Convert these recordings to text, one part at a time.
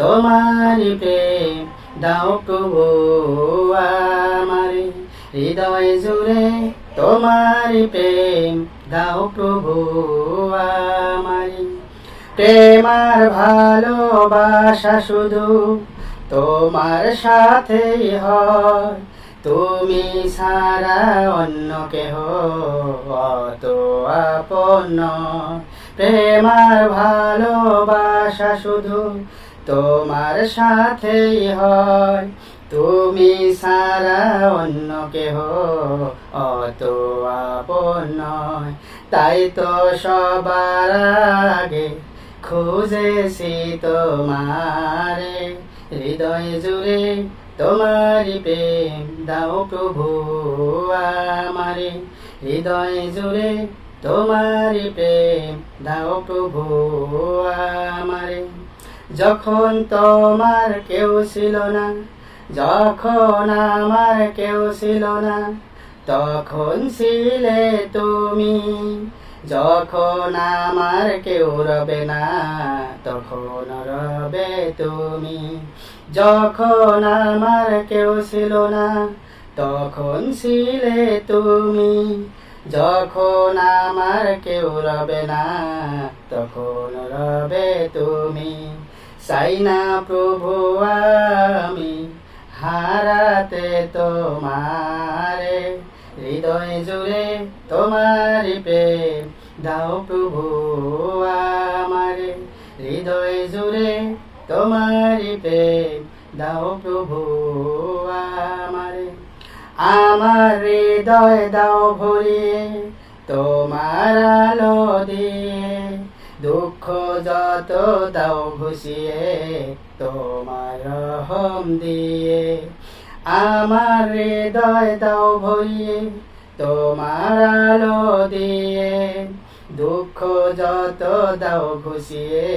তোমার প্রেম দাও প্রভু আমারে। হৃদয় জুড়ে তোমারি প্রেম দাও প্রভু আমারে। প্রেমার ভালোবাসা শুধু তোমার সাথেই হয়। তুমি সারা অন্য কেহ অত আপন। প্রেমার ভালোবাসা শুধু তোমার সাথেই হয়। তুমি সারা অন্য কেহ অত আপন নয়। তাই তো সবার আগে খুঁজেছি তোমারে। হৃদয় জুড়ে তোমারি প্রেম দাও প্রভু আমারে। হৃদয় জুড়ে তোমারি প্রেম দাও প্রভু আমারে। যখন তোমার কেউ ছিল না, যখন আমার কেউ ছিল না, তখন ছিলে তুমি। যখন আমার কেউ রবে না, তখন রবে তুমি। যখন আমার কেউ ছিল না, তখন ছিলে তুমি। যখন আমার কেউ রবে না, তখন রবে তুমি। চাই না প্রভু আমি হারাতে তোমারে, হৃদয় জুড়ে তোমার প্রেম দাও প্রভু আমারে, হৃদয় জুড়ে তোমার প্রেম দাও প্রভু আমারে। আমার হৃদয় দাও ভরিয়ে তোমার যত দাও ঘুষিয়ে তোমার রহম দিয়ে। আমার হৃদয় দাও ভরিয়ে তোমার আলো দিয়ে। দুঃখ যত দাও ঘুষিয়ে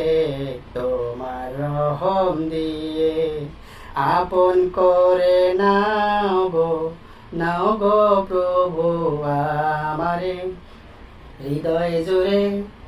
তোমার রহম দিয়ে। আপন করে নাও গো নাও গো প্রভু আমারে। হৃদয় জুড়ে